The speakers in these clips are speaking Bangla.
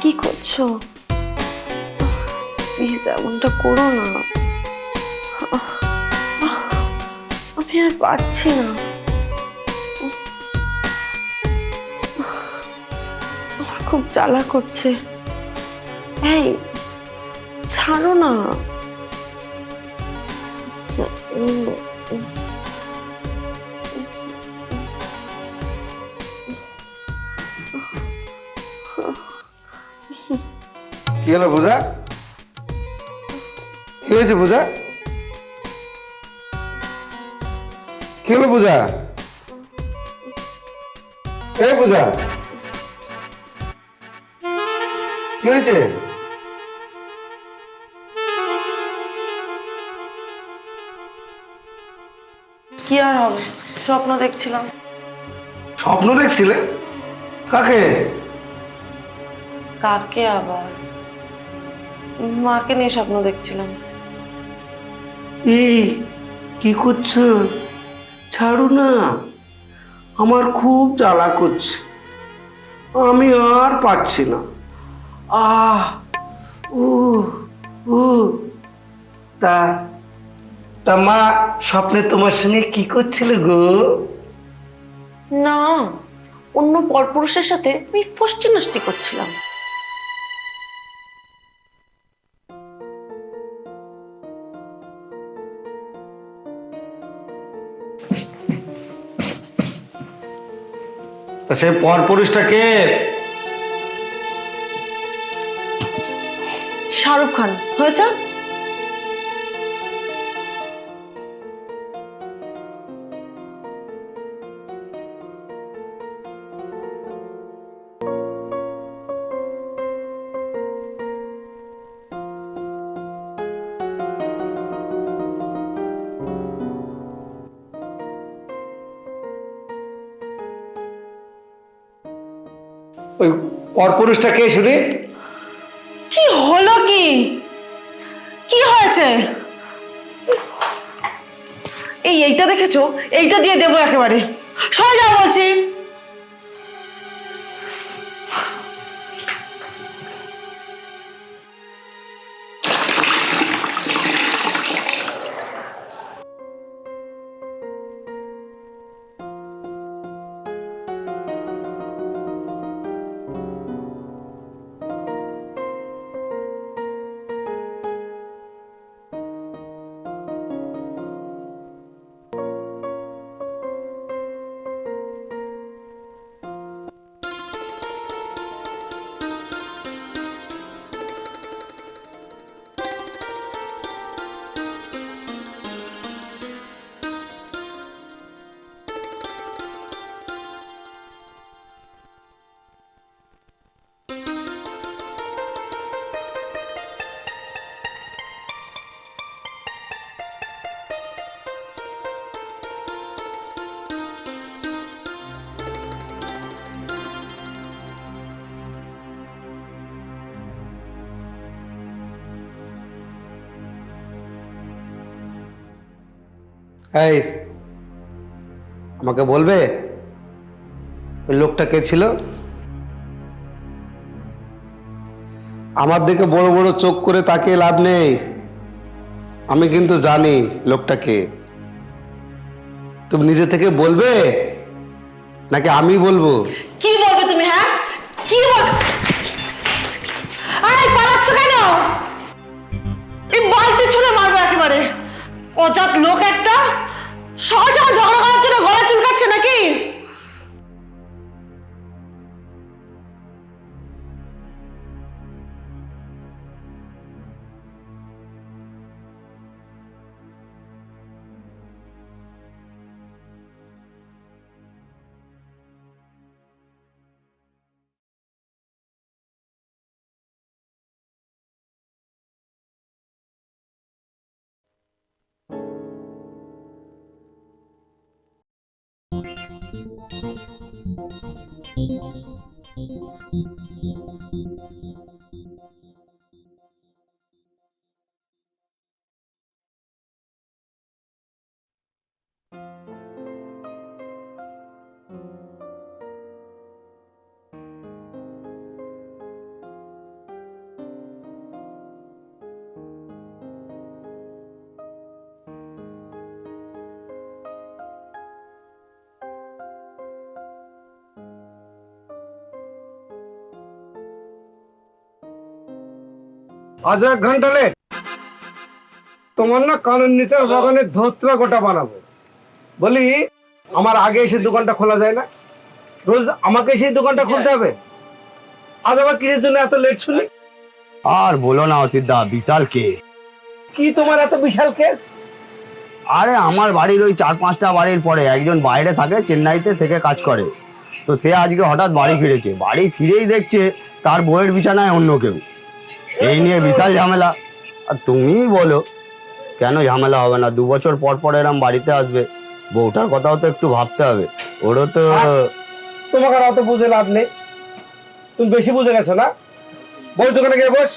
কি করছ? প্লিজ এমনটা করো না। আমি আর পারছি না। খুব জ্বালা করছে। এই, ছাড়ো না। কি হলো পূজা কি হয়েছে পূজা কি হলো পূজা এই পূজা কি হয়েছে? কি আর হবে? স্বপ্ন দেখছিলাম। স্বপ্ন দেখছিলে? কাকে? কাকে আবার? মাকে নিয়ে স্বপ্ন দেখছিলাম। এই কি করছ? ছাড়ু না। আমার খুব জ্বালা করছে। আমি আর পাচ্ছি না। আহ ও ও তা তা মা স্বপ্নে তোমার সঙ্গে কি করছিল গো? না অন্য পরপুরুষের সাথে আমি ফষ্টি নষ্টি করছিলাম। তা সে পর পুরুষটাকে শাহরুখ খান হয়েছে? ওই পর পুরুষটাকে শুনি? কি হলো কি? কি হয়েছে? এই এইটা দেখেছ? এইটা দিয়ে দেবো একেবারে। সরে যাও বলছি। এই, আমাকে বলবে? ওই লোকটা কে ছিল? আমার দিকে বড় বড় চোখ করে তাকিয়ে লাভ নেই। আমি কিন্তু জানি লোকটাকে তুমি নিজে থেকে বলবে? নাকি আমি বলব? কি বলবে তুমি হ্যাঁ? কি বল আরে পালাচ্ছ কেন? এই বালতি ছুঁড়ে মারবো একেবারে। অজাত লোক একটা? সহজ ঝগড়া করার জন্য গলা চুলকাচ্ছে নাকি? Thank you. আজ এক ঘণ্টা লেট। তোমার না কানের নিচে বাগানে ধোত্রা গোটা বানাবো। বলি আমার আগে এসে দোকানটা খোলা যায় না। রোজ আমাকে সেই দোকানটা খুলতে হবে। আজ আবার কিসের জন্য এত লেট শুনি? আর বলো না অসিদ্ধা বিশাল কে কি তোমার এত বিশাল কেস আরে আমার বাড়ির ওই চার পাঁচটা বাড়ির পরে একজন বাইরে থাকে চেন্নাইতে থেকে কাজ করে। তো সে আজকে হঠাৎ বাড়ি ফিরেছে। বাড়ি ফিরেই দেখছে তার বইয়ের বিছানায় অন্য কেউ। এই নিয়ে বিশাল ঝামেলা। আর তুমিই বলো, কেন ঝামেলা হবে না? দু বছর পর পর এরম বাড়িতে আসবে। বউটার কথাও তো একটু ভাবতে হবে। ওরও তো তোমাকে অত বুঝে লাভ নেই। তুমি বেশি বুঝে গেছো না? বই দোকানে গিয়ে বস।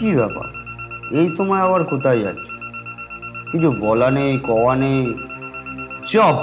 কি ব্যাপার? এই তোমায় আবার কোথায় যাচ্ছ? কিছু বলা নেই কওয়া নেই। চপ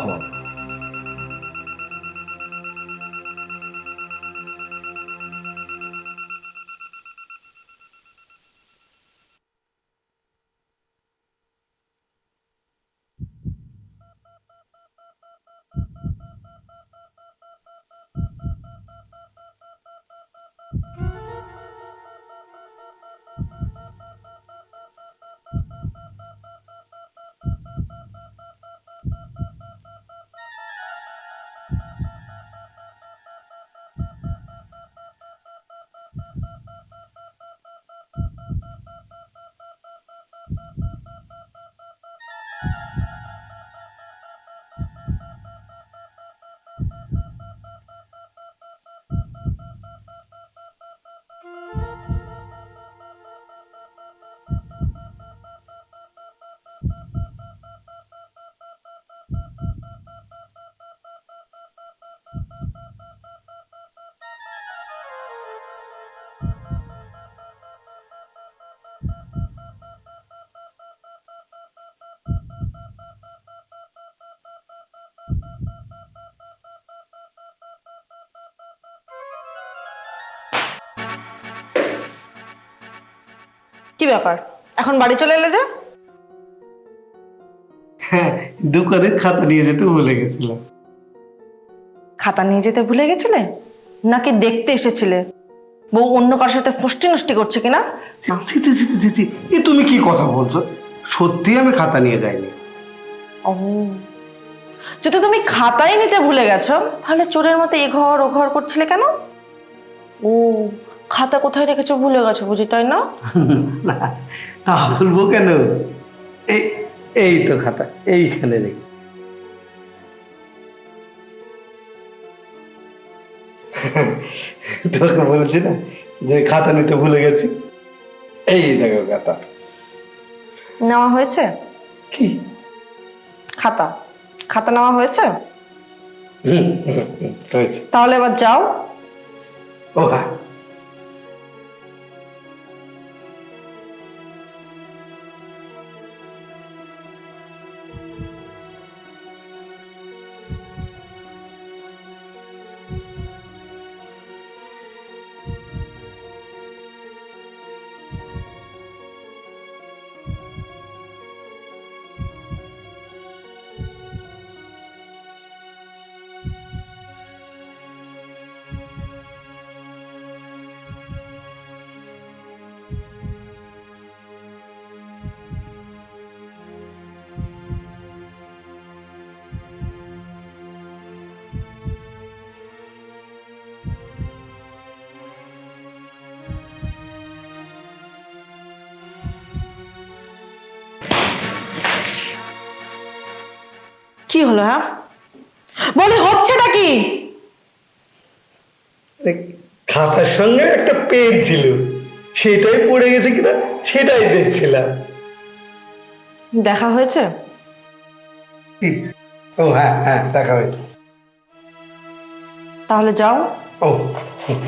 কি ব্যাপার? এখন বাড়ি চলে এলে যে। হ্যাঁ দোকানের খাতা নিয়ে যেতে ভুলে গেছিলাম। খাতা নিয়ে যেতে ভুলে গেছিলে? নাকি দেখতে এসেছিলে? বউ অন্য কারোর সাথে ফষ্টি নষ্টি করছে কিনা? ছি, ছি, ছি, ছি, ছি, ছি। এ তুমি কি কথা বলছো? সত্যি আমি খাতা নিয়ে যাইনি। ও। যদি তুমি খাতাই নিতে ভুলে গেছো তাহলে চোরের মতো এ ঘর ও ঘর করছিলে কেন? ও। খাতা কোথায় রেখেছো ভুলে গেছো বুঝি তাই না? না তা বলব কেন? এই এই তো খাতা এইখানে রেখে। তোকে বলেছি না যে খাতা নিতে ভুলে গেছি? এই দেখো খাতা। নেওয়া হয়েছে? কি? খাতা। খাতা নেওয়া হয়েছে? হয়েছে। তাহলে এবার যাও। ও হ্যাঁ। হলো হ্যাঁ? বলি হচ্ছেটা কি? খাতার সঙ্গে একটা পেন ছিল। সেটাই পড়ে গেছে কিনা সেটাই দেখছিলাম। দেখা হয়েছে? ও হ্যাঁ হ্যাঁ দেখা হয়েছে। তাহলে যাও। ও হুম,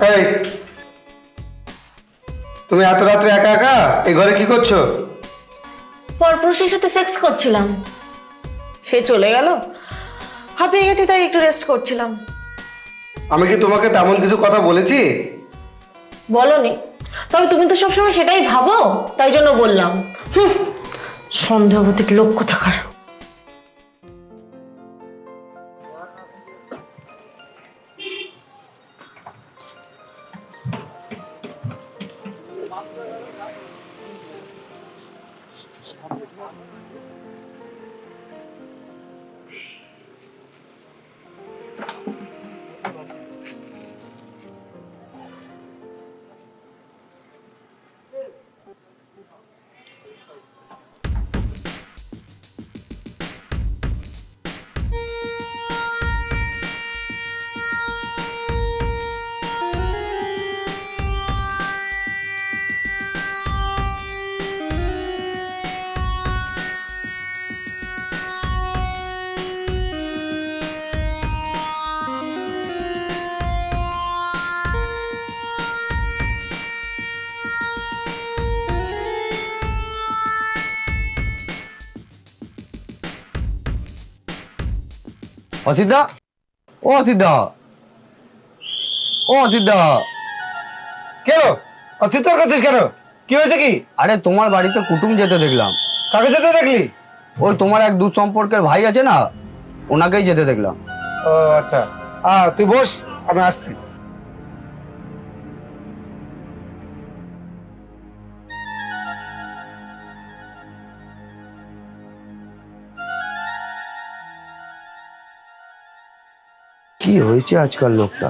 এই তুমি এত রাত্রে একা একা? এই ঘরে কি করছ? পরপুরুষের সাথে সেক্স করছিলাম। সে চলে গেল। হাঁপিয়ে গেছি তাই একটু রেস্ট করছিলাম। আমি কি তোমাকে তেমন কিছু কথা বলেছি? বলনি। তবে তুমি তো সবসময় সেটাই ভাবো তাই জন্য বললাম। হুম, সন্দেহবতী লক্ষ্য থাকার। しかもできない。অসিদ্ধা ও অসিদ্ধ ও অসিদ্ধা কেন? অচিত্তর করছিস কেন? কি হয়েছে কি? আরে তোমার বাড়িতে কুটুম যেতে দেখলাম। কাকে যেতে দেখলি? ওই তোমার এক দূর সম্পর্কের ভাই আছে না? ওনাকেই যেতে দেখলাম। ও আচ্ছা। আহ তুই বস আমি আসছি। কি হয়েছে আজকাল লোকটা?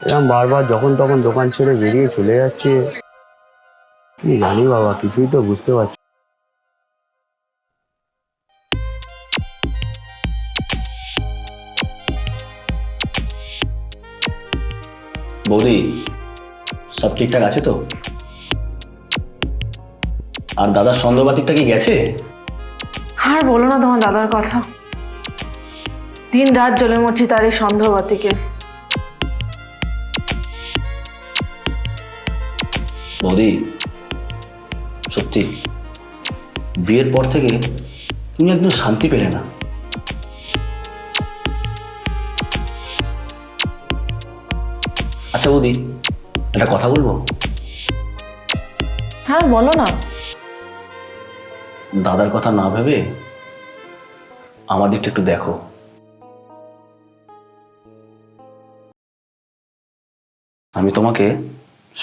এরকম বারবার যখন তখন দোকান ছেড়ে বেরিয়ে চলে যাচ্ছে। কি জানি বাবা কিছুই তো বুঝতে পারছি। বৌদি সব ঠিকঠাক আছে তো? আর দাদার সন্দেহবাতিকটা কি গেছে? আর বলো না তোমার দাদার কথা। দিন রাত জ্বলে মরছি তার এই সন্দেহবাতিকে বৌদি সত্যি বিয়ের পর থেকে তুমি একদম শান্তি পেলে না। আচ্ছা বৌদি একটা কথা বলব? হ্যাঁ বলো না। দাদার কথা না ভেবে আমার দিকটা একটু দেখো। আমি তোমাকে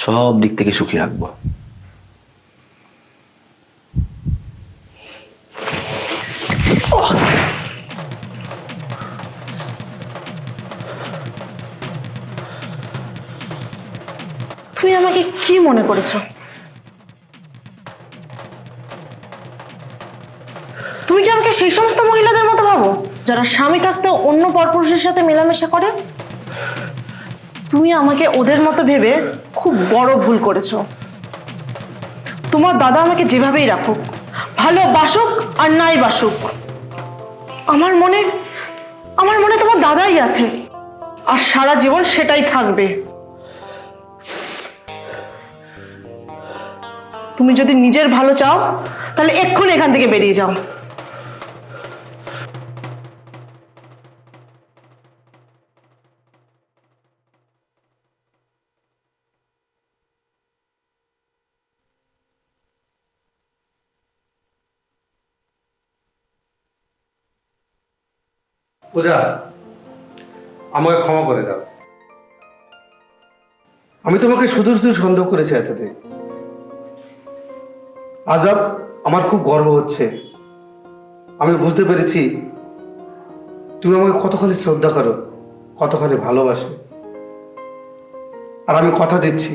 সব দিক থেকে সুখী রাখব। তুমি আমাকে কি মনে করেছ? তুমি কি আমাকে সেই সমস্ত মহিলাদের মতো ভাবো, যারা স্বামী থাকতে অন্য পরপুরুষের সাথে মেলামেশা করে? তুমি আমাকে ওদের মতো ভেবে খুব বড় ভুল করেছ। তোমার দাদা আমাকে যেভাবেই রাখুক, ভালো বাসুক আর নাই বাসুক, আমার মনে আমার মনে তোমার দাদাই আছে। আর সারা জীবন সেটাই থাকবে। তুমি যদি নিজের ভালো চাও, তাহলে এক্ষুনি এখান থেকে বেরিয়ে যাও। পূজা, আমাকে ক্ষমা করে দাও। আমি তোমাকে শুধু শুধু সন্দেহ করেছি এতদিন। আজাব আমার খুব গর্ব হচ্ছে। আমি বুঝতে পেরেছি তুমি আমাকে কতখানি শ্রদ্ধা করো, কতখানি ভালোবাসো। আর আমি কথা দিচ্ছি,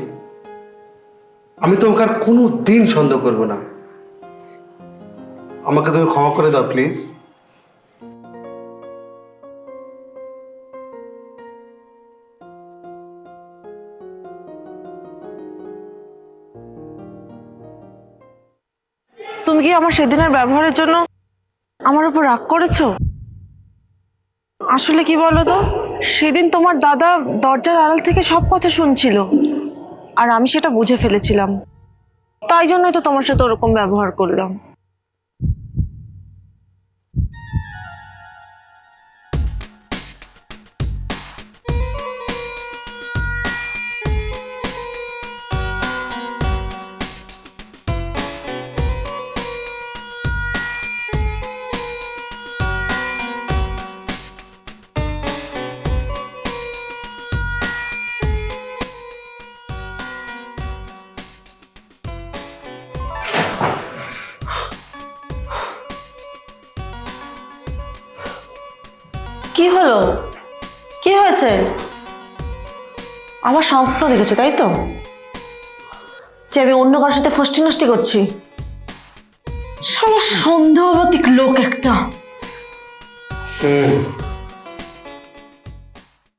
আমি তোমাকে আর কোনো দিন সন্দেহ করব না। আমাকে তুমি ক্ষমা করে দাও, প্লিজ। তুমি কি আমার সেদিনের ব্যবহারের জন্য আমার উপর রাগ করেছ? আসলে কি বলো তো সেদিন তোমার দাদা দরজার আড়াল থেকে সব কথা শুনছিল, আর আমি সেটা বুঝে ফেলেছিলাম। তাই জন্যই তো তোমার সাথে ওরকম ব্যবহার করলাম। আমার স্বপ্ন দেখেছ, তাই তো? যে আমি অন্য কারোর সাথে ফষ্টি নষ্টি করছি। সবার সন্দেহবাতিক লোক একটা। হুম।